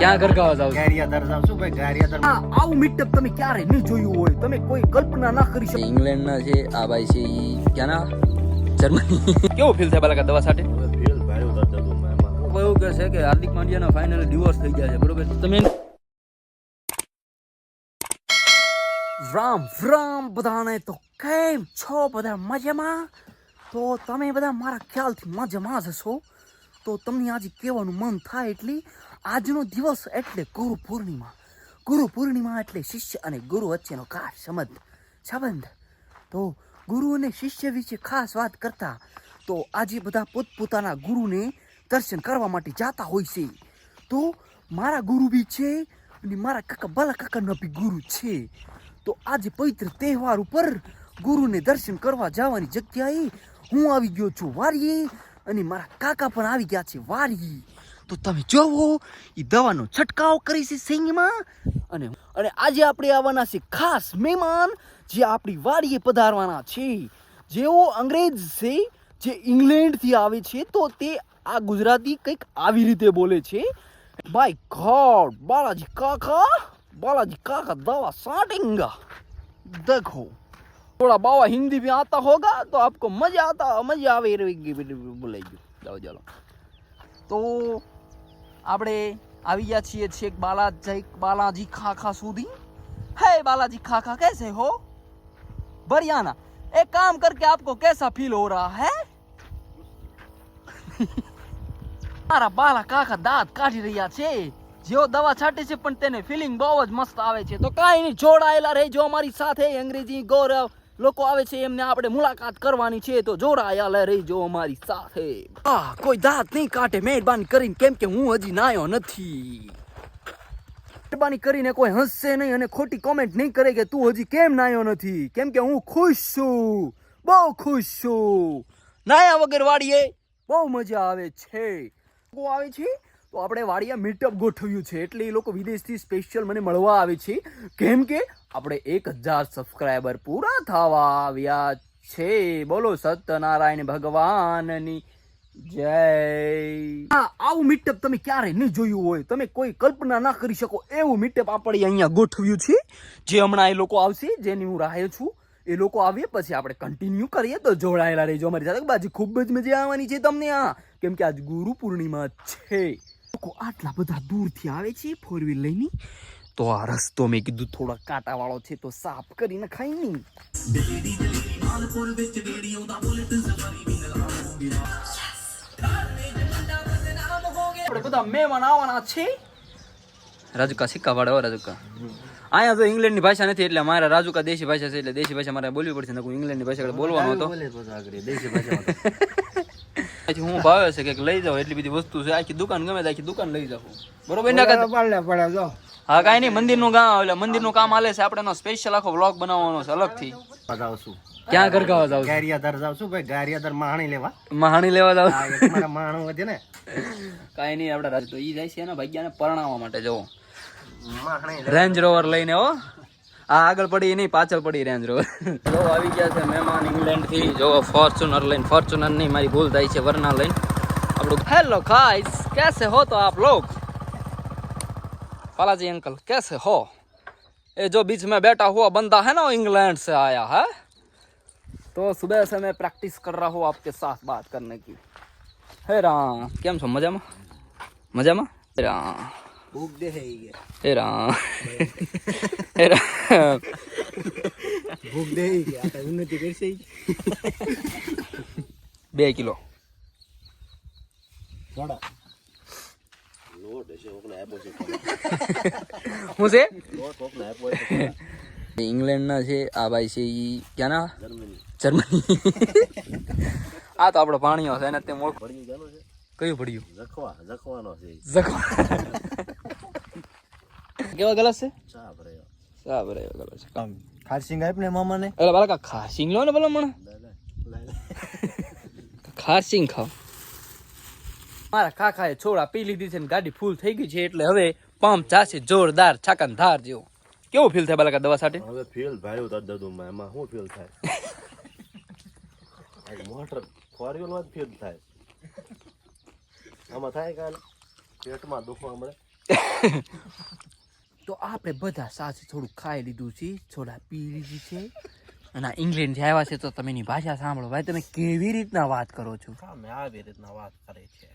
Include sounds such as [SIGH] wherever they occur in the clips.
ક્યાં ગરગાવા જાવ ગારિયાધાર જાવ છું ભાઈ ગારિયાધાર આ આવું મીટઅપ તમે ક્યારે નહીં જોયું હોય? તમે કોઈ કલ્પના ના કરી શકો. ઇંગ્લેન્ડ ના છે આ ભાઈ છે ઈ ક્યાં ના જર્મની. કેવો ફીલ થાય બાલકા દવા સાથે? ફીલ ભાઈ ઉતર દઉં મેં એમાં. એવું કે છે કે હાર્દિક પાંડ્યાના ફાઇનલ ડિવોર્સ થઈ ગયા છે બરોબર? તમે રામ રામ બધાને. તો કેમ છો બધા મજામાં? તો તમે બધા મારા ખ્યાલથી મજામાં જ છો તો તમને આજે કહેવાનું મન થાય એટલે આજનો દિવસ એટલે ગુરુ પૂર્ણિમા. ગુરુ પૂર્ણિમા એટલે શિષ્ય અને ગુરુ વચ્ચેનો ખાસ સંબંધ. સંબંધ. તો ગુરુ અને શિષ્ય વિશે ખાસ વાત કરતા તો આજે બધા પોતપોતાના ગુરુને દર્શન કરવા માટે જાતા હોય છે. તો મારા ગુરુ બી છે અને મારા કાકા બાલા કાકાનો બી ગુરુ છે. તો આજે પવિત્ર તહેવાર ઉપર ગુરુને દર્શન કરવા જવાની જગ્યાએ હું આવી ગયો છું. વારીએ અને મારા કાકા પણ આવી ગયા છે. વારી તો તમે જોવો એ દવાનો છંટકાવ કરી છે સિંગમાં અને અને આજે આપણે આવવાના છે ખાસ મહેમાન જે આપણી વાડીએ પધારવાના છે જેઓ અંગ્રેજ છે જે ઇંગ્લેન્ડથી આવે છે તો તે આ ગુજરાતી કંઈક આવી રીતે બોલે છે બાય ગોડ બાલાજી કાકા बालाजी काका दवा साटेंगा देखो थोड़ा बाबा हिंदी भी आता होगा तो आपको मजा आता मजा આવે रहेगी બોલાઈ ગયું ચાલો ચાલો તો આપણે આવી ગયા છીએ છેક બાલાજી બાલાજી ખાખા સુધી હે बालाजी खाखा कैसे हो बढ़िया ना एक काम करके आपको कैसा फील हो रहा है મારા બાલા કાકા દાંત કાઢી રહ્યા છે જેઓ દવા છાંટે છે પણ તેને ફિલિંગ બહુ જ મસ્ત આવે છે તો કાંઈ નહીં જોડાયેલા રહેજો અમારી સાથે અંગ્રેજી ગૌરવ લોકો આવે છે એમને આપણે મુલાકાત કરવાની છે તો જોડાયેલા રહીજો અમારી સાથે. આ કોઈ દાંત નહીં કાઢે મહેરબાની કરીને કેમ કે હું હજી નાયો નથી. મહેરબાની કરીને કોઈ હસશે નહીં અને ખોટી કોમેન્ટ નહીં કરે કે તું હજી કેમ નાયો નથી. કેમ કે હું ખુશ છું બહુ ખુશ છું. નાયા વગર વાળીએ બહુ મજા આવે છે. આવે છે? તો આપણે વાડિયા મીટઅપ ગોઠવ્યું છે. એટલે એ લોકો વિદેશથી સ્પેશિયલ મને મળવા આવે છે. કેમ કે આપણે એક હજાર સબસ્ક્રાઈબર પૂરા થવા આવ્યા છે. બોલો સત્યનારાયણ ભગવાનની જય. હા, આવું મીટઅપ તમે ક્યારે નહીં જોયું હોય. તમે કોઈ કલ્પના ના કરી શકો. એવું મીટઅપ આપણે અહીંયા ગોઠવ્યું છે, જે હમણાં એ લોકો આવશે, જેની હું રાહે છું. એ લોકો આવીએ, પછી આપણે કન્ટિન્યુ કરીએ. તો જોડાયેલા રહેજો અમારી સાથે. બાજુ ખૂબ જ મજા આવવાની છે તમને આ. કેમ કે આજ ગુરુ પૂર્ણિમા છે. લોકો આટલા બધા દૂરથી આવે છે ફોર વ્હીલ લઈને? તો આ રસ્તો મેં કીધું થોડા કાંટાવાળો છે તો સાફ કરીને ખાઈ નહીં આપણે બધા મહેમાન આવવાના છે. રાજુકા સિક્કા વાળા રાજુકા. અહીંયા તો ઇંગ્લેન્ડની ભાષા નથી એટલે મારા રાજુકા દેશી ભાષા છે એટલે દેશી ભાષા મારે બોલવી પડશે નકર ઇંગ્લેન્ડની ભાષા બોલવાનો હતો. દેશી ભાષામાં [LAUGHS] પછી હું ભાવે છે કે લઈ જાવ એટલી બધી વસ્તુ છે. આખી દુકાન ગમે આખી દુકાન લઈ જાવ બરોબર ના કરતા? પડે જો. હા કાંઈ નહીં મંદિરનું કામ એટલે મંદિરનું કામ હાલે છે. આપણે સ્પેશિયલ આખો વ્લોગ બનાવવાનો છે અલગથી. ક્યાં ગરગાવા જાવ ગારિયાધાર જાવ છું ભાઈ ગારિયાધાર માણી લેવા. મહાણી લેવા જાવ મારા માણું વધે ને. કાંઈ નહીં આપણે રાજ તો ઈ જાય છે એના ભાગ્યાને પરણાવવા માટે જવો રેન્જ રોવર લઈને હો. આ આગળ પડી નહીં પાછળ પડી રેન્જ રોવર જો આવી ગયા છે મહેમાન ઇંગ્લેન્ડથી જો ફોર્ચ્યુનર લઈને ફોર્ચ્યુનર નહીં મારી ભૂલ થાય છે વરના લઈને આપણું હેલો ખાઈસ કેસે હો તો આપ લોગ पालाजी अंकल कैसे हो ये जो बीच में बैठा हुआ बंदा है ना वो इंग्लैंड से आया है तो सुबह से मैं प्रैक्टिस कर रहा हूँ आपके साथ बात करने की हे राम કેમ છો મજામાં મજામાં રામ ભૂખ દેખાઈ હે એ રામ. [LAUGHS] એ રામ. ભૂખ દેખાઈ કે આ ઉન્નતિ કરશે. બે કિલો. થોડા. હું છે? ઇંગ્લેન્ડના છે આ ભાઈ છે ઈ ક્યાંના? જર્મની. [LAUGHS] આ તો આપણો પાણીઓ છે એને તે છે. કયું પડ્યું જખવા જખવાનો છે. ઈ. કેવા ગલાસ છે? ચા ભરે સા બરાબર ગલાસ છે ખારસિંગ આપ ને મામાને એટલે બાળકા ખાસિંગ લો ને ભલા મને. ખાસિંગ ખાવ મારા કાકાએ છોડા પી લીધી છે ને ગાડી ફૂલ થઈ ગઈ છે એટલે હવે પંપ ચાસી જોરદાર છાકન ધાર જેવો. કેવું ફીલ થાય બાળકા દવા સાથે? હવે ફેલ ભાઈ ઉતાર એમાં શું ફેલ થાય? મોટર ફોર વ્હીલ ફેલ થાય. આમાં થાય કાલે? પેટમાં દુખવા મળે? [LAUGHS] તો આપણે બધા સાથે થોડું ખાઈ લીધું છે થોડા પી લીધી છે. અને ઇંગ્લેન્ડથી આવ્યા છે તો તમે એની ભાષા સાંભળો. ભાઈ તમે કેવી રીતના વાત કરો છો? અમે આવી રીતના વાત કરી છે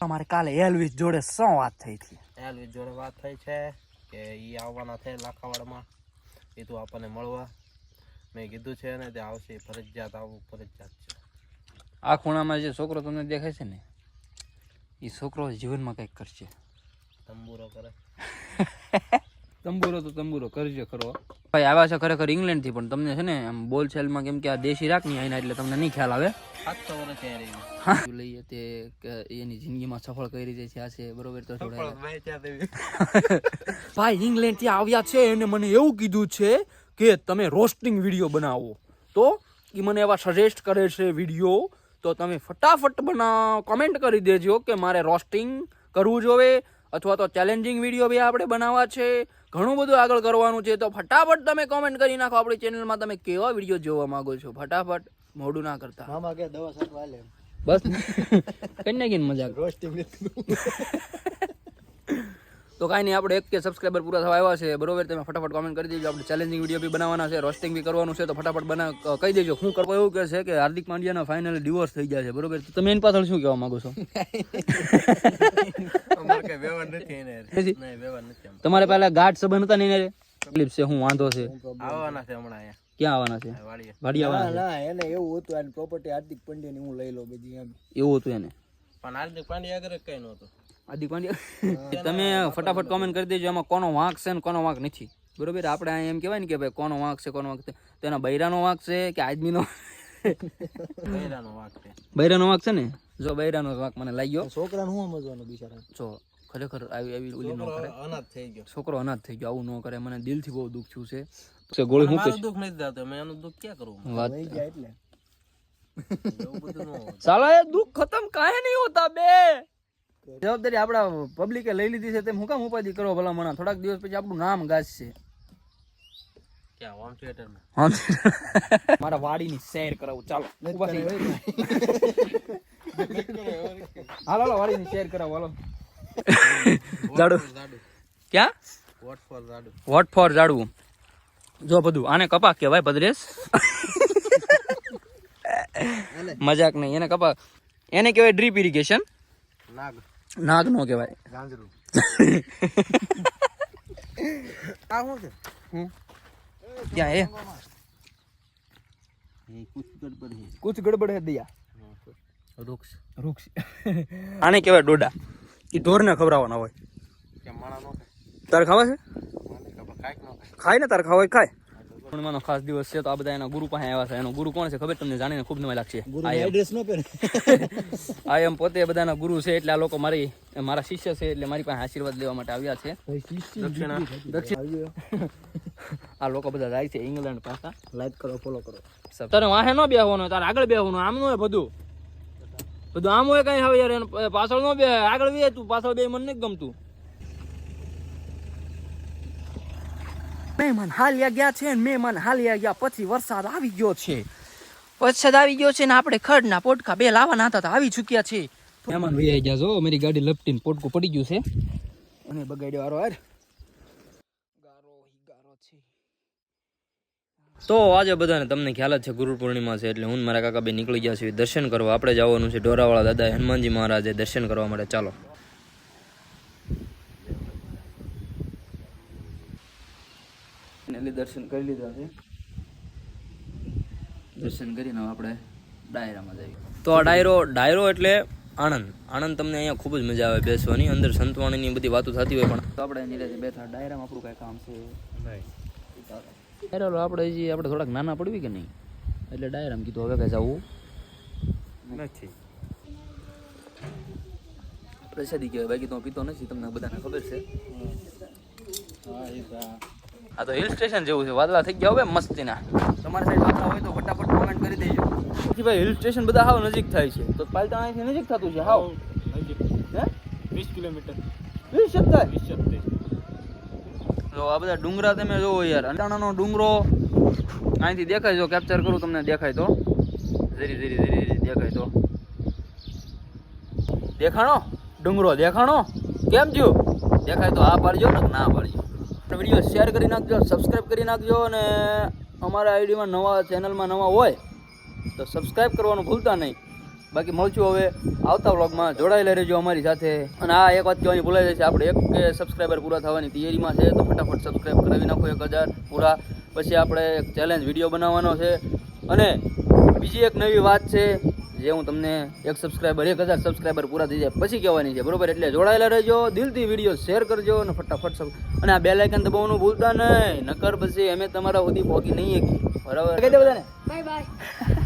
અમારે કાલે એલવિસ જોડે શું વાત થઈ હતી? એલવિસ જોડે વાત થઈ છે કે એ આવવાના છે લાખાવાડમાં. એ તો આપણને મળવા. મેં કીધું છે ને તે આવશે ફરજિયાત આવવું ફરજિયાત છે. આ ખૂણામાં જે છોકરો તમને દેખાય છે ને એ છોકરો જીવનમાં કંઈક કરશે. તંબુરો કરે. [LAUGHS] તંબુરો તો તંબુરો કરજો ખરો. ભાઈ આવ્યા છે ખરેખર ઇંગ્લેન્ડથી પણ તમને છે ને આમ બોલચાલમાં કેમ કે આ દેશી રાખની આવીને એટલે તમને નહીં ખ્યાલ આવે. સાતસો વર્ષ લઈએ તે કે એની જિંદગીમાં સફળ કરી રહી છે આ છે બરોબર તો થોડા ભાઈ [LAUGHS] ઇંગ્લેન્ડથી આવ્યા છે એને મને એવું કીધું છે કે તમે રોસ્ટિંગ વીડિયો બનાવો. તો એ મને એવા સજેસ્ટ કરે છે વીડિયો. તો તમે ફટાફટ બના કોમેન્ટ કરી દેજો કે મારે રોસ્ટિંગ કરવું જોવે અથવા તો ચેલેન્જિંગ વીડિયો બી આપણે બનાવવા છે. ઘણું બધું આગળ કરવાનું છે. તો ફટાફટ તમે કોમેન્ટ કરી નાખો આપણી ચેનલમાં તમે કેવા વીડિયો જોવા માંગો છો. ફટાફટ મોડું ના કરતા. મામા કે દવા સાટવા લે બસ. [LAUGHS] કઈ નાખીને મજાક. રોસ્ટિંગ [LAUGHS] તો કાંઈ નહીં આપણે એક કે સબસ્ક્રાઈબર પૂરા થવા આવ્યા છે બરોબર? તમે ફટાફટ કોમેન્ટ કરી દેજો. આપણે ચેલેન્જિંગ વીડિયો બી બનાવવાના છે રોસ્ટિંગ બી કરવાનું છે તો ફટાફટ બના કહી દેજો. હું કરવા એવું કે છે કે હાર્દિક પાંડ્યાના ફાઇનલ ડિવોર્સ થઈ ગયા છે બરોબર? તમે એની પાછળ શું કહેવા માંગો છો? [LAUGHS] નહીં. તમારે પહેલા ગાઢ સંબંધ હતા ને એને તકલીફ છે હું વાંધો છે. આવવાના છે હમણાં અહીંયા. ક્યાં આવવાના છે? વાડી આવવાના ના એને એવું હતું આ પ્રોપર્ટી હાર્દિક પંડ્યા ની હું લઈ લઉં બધી એમ. એવું હતું એને? પણ હાર્દિક પાંડ્યા આગળ કઈ નહોતું. હાર્દિક પાંડ્યા તમે ફટાફટ કોમેન્ટ કરી દેજો એમાં કોનો વાંક છે ને કોનો વાંક નથી. બરોબર? આપણે એમ કહેવાય ને કે ભાઈ કોનો વાંક છે કોનો વાંક છે. તો એના બૈરાનો વાંક છે કે આદમીનો? બૈરાનો વાંક છે. બૈરાનો વાંક છે ને? જો બૈરાનો વાંક મને લાગ્યો. છોકરાને શું સમજવાનું બિચારા જો ખરેખર આવી આવી ઓલી ન કરે. અનાથ થઈ ગયો. છોકરો અનાથ થઈ ગયો આવું ન કરે. મને દિલથી બહુ દુઃખ થયું છે. છે ગોળી હું મારું દુઃખ નથી થતું મેં એનું દુઃખ ક્યાં કરું વાત. એટલે. [LAUGHS] એવું બધું ન હોય સાલા એ દુઃખ ખતમ કાંઈ નહીં હોતા બે. જવાબદારી આપણા પબ્લિકે લઈ લીધી છે તેમ હું કામ ઉપાધિ કરો ભલા મણા થોડાક દિવસ પછી આપણું નામ ગાજશે. મારા વાડીની શેર કરાવું. ચાલો [LAUGHS] હાલો હાલો વાડીની શેર કરાવો હાલો. [LAUGHS] જાડુ? ક્યાં? વોટ ફોર જાડુ? વોટ ફોર જાડવું જો બધું આને કપા કહેવાય ભદ્રેશ? [LAUGHS] મજાક નહીં એને કપા એને કહેવાય ડ્રીપ ઇરિગેશન નાગ. નાગ નો કહેવાય. ગાંજરું. [LAUGHS] આ શું છે? ક્યાં એ એ કુછ ગડબડ હે. કુછ ગડબડ હે દિયા. વૃક્ષ. વૃક્ષ. [LAUGHS] આને કહેવાય ડોડા. એ ઢોરને ખવડાવવાના હોય. કે માણા નો તારે ખાવા છે? ખાય ને તારે ખાવા હોય ખાય. પૂર્ણિમાનો ખાસ દિવસ છે તો આ બધા એના ગુરુ પાસે આવ્યા છે. એનો ગુરુ કોણ છે ખબર તમને? જાણીને ખૂબ નવાઈ લાગશે. આ એમ. એડ્રેસ નો પહેરે આ એમ પોતે બધાના ગુરુ છે એટલે આ લોકો મારી મારા શિષ્ય છે એટલે મારી પાસે આશીર્વાદ લેવા માટે આવ્યા છે. દક્ષિણા. દક્ષિણ. [LAUGHS] આ લોકો બધા જાય છે ઇંગ્લેન્ડ પાછા. લાઈક કરો ફોલો કરો. તારે વાહે ન બેહવાનો તારે આગળ બેહવાનું આમ નો હોય બધું. બધું આમ હોય કઈ હવે યાર પાછળ નો બે આગળ બે તું પાછળ બે મને નથી ગમતું. મહેમાન હાલ્યા ગયા છે ને મહેમાન હાલ્યા ગયા પછી વરસાદ આવી ગયો છે. વરસાદ આવી ગયો છે ને આપણે ખડના પોટકા બે લાવવાના હતા તો આવી ચૂક્યા છે. મહેમાન ભાઈ આવી ગયા છો. મારી ગાડી લપટીને પોટકું પડી ગયું છે. અને બગાડ્યો આરો યાર તો આજે બધાને તમને ખ્યાલ જ છે ગુરુ પૂર્ણિમા છે એટલે હું મારા કાકા બે નીકળી ગયા છીએ. દર્શન કરવા આપણે જવાનું છે. ઢોરાવાળા દાદા હનુમાનજી મહારાજે દર્શન કરવા માટે. ચાલો. એટલે દર્શન કરી લીધા છે. દર્શન કરીને આપણે ડાયરામાં જઈએ. તો આ ડાયરો ડાયરો એટલે આણંદ. આણંદ તમને અહીંયા ખૂબ જ મજા આવે બેસવાની. અંદર સંતવાણીની બધી વાતો થતી હોય પણ તો આપણે એની રીતે બેઠા. ડાયરામાં આપણું કાંઈ કામ છે? ડાયરો આપણે હજી આપણે થોડાક નાના પડવી કે નહીં? એટલે ડાયરામાં કીધું હવે કાંઈ જવું. નથી. પ્રસાદી કહેવાય. બાકી તો હું પીતો નથી. તમને બધાને ખબર છે. હા એ આ તો હિલ સ્ટેશન જેવું છે. વાદળા થઈ ગયા હવે મસ્તીના. તમારી સાઈડ વાદળા હોય તો ફટાફટ કોમેન્ટ કરી દેજો. પછી ભાઈ હિલ સ્ટેશન બધા હાવ નજીક થાય છે. તો પાલતા અહીંથી નજીક થતું છે હાવ? હે? વીસ કિલોમીટર. વીસ સત્તર વીસ સત્તર જો આ બધા ડુંગરા તમે જોવો યાર અંટાણાનો ડુંગરો. અહીંથી દેખાય જો કેપ્ચર કરું તમને દેખાય તો. ધીરે ધીરે ધીરે ધીરે દેખાય તો. દેખાણો? ડુંગરો દેખાણો? કેમ થયું? દેખાય તો આ પાડજો ને ના પાડજો? વીડિયો શેર કરી નાખજો સબસ્ક્રાઈબ કરી નાખજો અને અમારા આઈડીમાં નવા ચેનલમાં નવા હોય તો સબસ્ક્રાઈબ કરવાનું ભૂલતા નહીં. બાકી મળશું હવે આવતા વ્લોગમાં જોડાયેલા રહેજો અમારી સાથે. અને આ એક વાત કહેવાની ભૂલાઈ છે આપણે એક કે સબસ્ક્રાઈબર પૂરા થવાની તૈયારીમાં છે, તો ફટાફટ સબસ્ક્રાઈબ કરાવી નાખો એક હજાર પૂરા. પછી આપણે એક ચેલેન્જ વીડિયો બનાવવાનો છે. અને બીજી એક નવી વાત છે જે હું તમને એક સબસ્ક્રાઈબર એક હજાર સબસ્ક્રાઈબર પૂરા થઈ જાય પછી કહેવાની છે બરોબર? એટલે જોડાયેલા રહેજો દિલથી વીડિયો શેર કરજો અને ફટાફટ સબ અને આ બે લાઇકન દબાવવાનું ભૂલતા નહીં નકર પછી અમે તમારા સુધી પહોંચી નહીં શકીએ. બરાબર? કહી દે બધાને. Bye bye